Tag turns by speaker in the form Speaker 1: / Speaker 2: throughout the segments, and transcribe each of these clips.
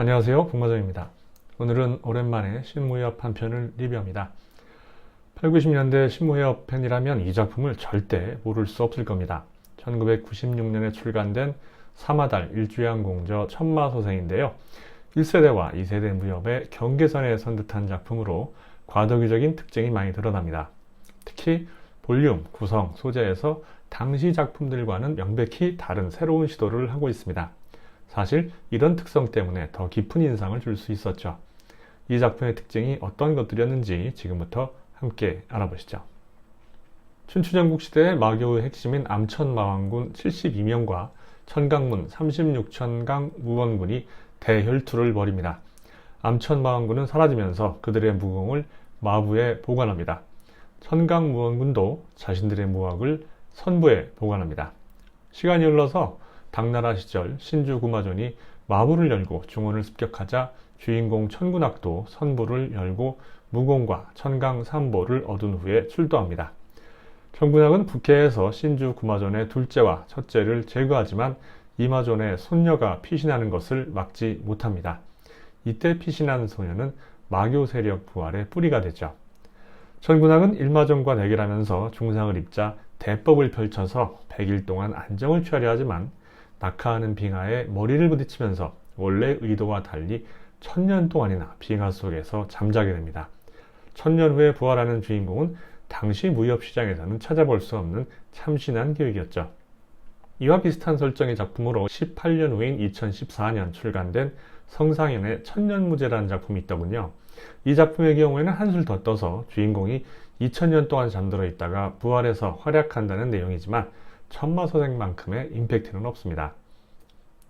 Speaker 1: 안녕하세요. 북마정입니다. 오늘은 오랜만에 신무협 한 편을 리뷰합니다. 8, 90년대 신무협 팬이라면 이 작품을 절대 모를 수 없을 겁니다. 1996년에 출간된 사마달 일주양 공저 천마소생인데요. 1세대와 2세대 무협의 경계선에 선 듯한 작품으로 과도기적인 특징이 많이 드러납니다. 특히 볼륨, 구성, 소재에서 당시 작품들과는 명백히 다른 새로운 시도를 하고 있습니다 사실 이런 특성 때문에 더 깊은 인상을 줄 수 있었죠. 이 작품의 특징이 어떤 것들이었는지 지금부터 함께 알아보시죠. 춘추전국 시대의 마교의 핵심인 암천마왕군 72명과 천강문 36천강 무원군이 대혈투를 벌입니다. 암천마왕군은 사라지면서 그들의 무공을 마부에 보관합니다. 천강무원군도 자신들의 무학을 선부에 보관합니다. 시간이 흘러서 당나라 시절 신주 구마존이 마부를 열고 중원을 습격하자 주인공 천군학도 선부를 열고 무공과 천강 삼보를 얻은 후에 출도합니다. 천군학은 북해에서 신주 구마존의 둘째와 첫째를 제거하지만 이마존의 손녀가 피신하는 것을 막지 못합니다. 이때 피신한 소녀는 마교 세력 부활의 뿌리가 되죠. 천군학은 일마존과 대결하면서 중상을 입자 대법을 펼쳐서 100일 동안 안정을 취하려 하지만 낙하하는 빙하에 머리를 부딪히면서 원래 의도와 달리 천년 동안이나 빙하 속에서 잠자게 됩니다. 천년 후에 부활하는 주인공은 당시 무협시장에서는 찾아볼 수 없는 참신한 계획이었죠. 이와 비슷한 설정의 작품으로 18년 후인 2014년 출간된 성상현의 천년무제라는 작품이 있더군요. 이 작품의 경우에는 한술 더 떠서 주인공이 2000년 동안 잠들어 있다가 부활해서 활약한다는 내용이지만 천마소생만큼의 임팩트는 없습니다.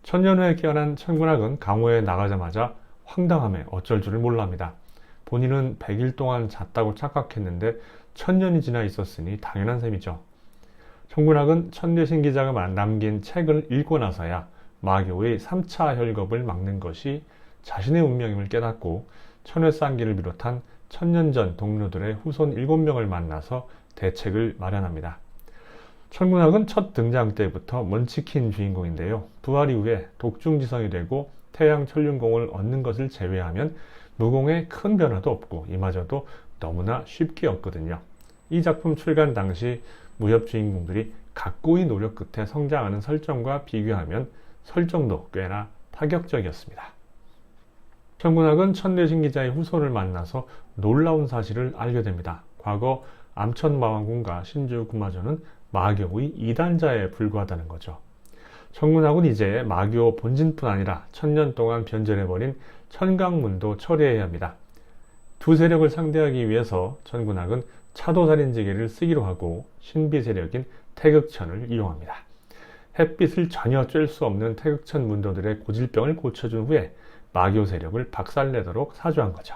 Speaker 1: 천년 후에 깨어난 천군학은 강호에 나가자마자 황당함에 어쩔 줄을 몰랍니다. 본인은 100일 동안 잤다고 착각했는데 천년이 지나 있었으니 당연한 셈이죠. 천군학은 천대신 기자가 남긴 책을 읽고 나서야 마교의 3차 혈겁을 막는 것이 자신의 운명임을 깨닫고 천회쌍기를 비롯한 천년 전 동료들의 후손 7명을 만나서 대책을 마련합니다. 천문학은 첫 등장 때부터 먼치킨 주인공인데요. 부활 이후에 독중지성이 되고 태양 천륜공을 얻는 것을 제외하면 무공에 큰 변화도 없고 이마저도 너무나 쉽게 얻거든요. 이 작품 출간 당시 무협 주인공들이 각고의 노력 끝에 성장하는 설정과 비교하면 설정도 꽤나 파격적이었습니다. 천문학은 천대신 기자의 후손을 만나서 놀라운 사실을 알게 됩니다. 과거 암천마왕군과 신주 구마조는 마교의 이단자에 불과하다는 거죠. 천군학은 이제 마교 본진뿐 아니라 천년 동안 변절해버린 천강문도 처리해야 합니다. 두 세력을 상대하기 위해서 천군학은 차도살인지계를 쓰기로 하고 신비 세력인 태극천을 이용합니다. 햇빛을 전혀 쬐을 수 없는 태극천 문도들의 고질병을 고쳐준 후에 마교 세력을 박살내도록 사주한 거죠.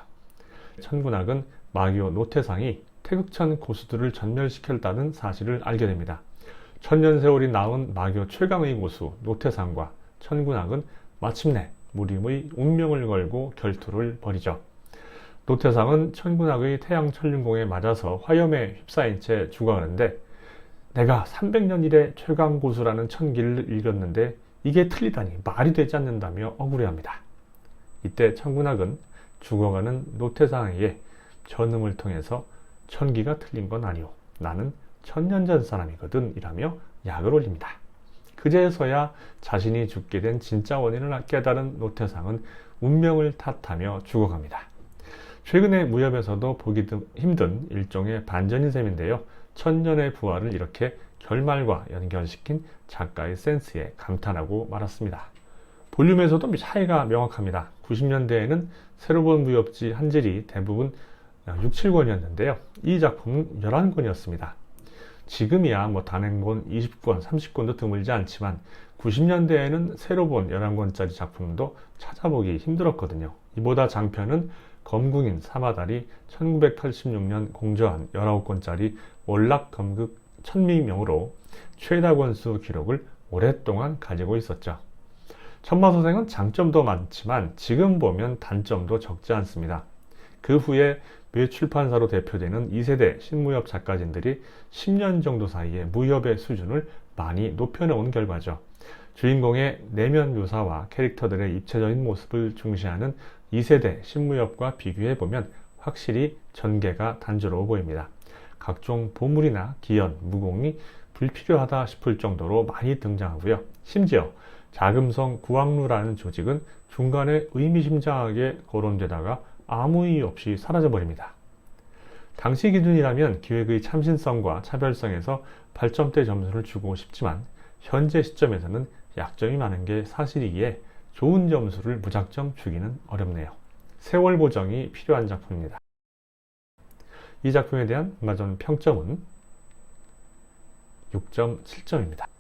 Speaker 1: 천군학은 마교 노태상이 태극천 고수들을 전멸시켰다는 사실을 알게 됩니다. 천년 세월이 낳은 마교 최강의 고수 노태상과 천군학은 마침내 무림의 운명을 걸고 결투를 벌이죠. 노태상은 천군학의 태양천륜공에 맞아서 화염에 휩싸인 채 죽어가는데 내가 300년 이래 최강 고수라는 천기를 읽었는데 이게 틀리다니 말이 되지 않는다며 억울해합니다. 이때 천군학은 죽어가는 노태상에게 전음을 통해서 천기가 틀린 건 아니오. 나는 천년 전 사람이거든. 이라며 약을 올립니다. 그제서야 자신이 죽게 된 진짜 원인을 깨달은 노태상은 운명을 탓하며 죽어갑니다. 최근에 무협에서도 보기 힘든 일종의 반전인 셈인데요. 천년의 부활을 이렇게 결말과 연결시킨 작가의 센스에 감탄하고 말았습니다. 볼륨에서도 차이가 명확합니다. 90년대에는 새로 본 무협지 한 질이 대부분 6, 7권이었는데요. 이 작품은 11권이었습니다. 지금이야 뭐 단행본 20권, 30권도 드물지 않지만 90년대에는 새로 본 11권짜리 작품도 찾아보기 힘들었거든요. 이보다 장편은 검궁인 사마달이 1986년 공저한 19권짜리 월락 검극 천미명으로 최다 권수 기록을 오랫동안 가지고 있었죠. 천마소생은 장점도 많지만 지금 보면 단점도 적지 않습니다. 그 후에 몇 출판사로 대표되는 2세대 신무협 작가진들이 10년 정도 사이에 무협의 수준을 많이 높여놓은 결과죠. 주인공의 내면 묘사와 캐릭터들의 입체적인 모습을 중시하는 2세대 신무협과 비교해보면 확실히 전개가 단조로워 보입니다. 각종 보물이나 기연, 무공이 불필요하다 싶을 정도로 많이 등장하고요. 심지어 자금성 구왕루라는 조직은 중간에 의미심장하게 거론되다가 아무 이유 없이 사라져버립니다. 당시 기준이라면 기획의 참신성과 차별성에서 8점대 점수를 주고 싶지만 현재 시점에서는 약점이 많은 게 사실이기에 좋은 점수를 무작정 주기는 어렵네요. 세월 보정이 필요한 작품입니다. 이 작품에 대한 마전 평점은 6.7점입니다.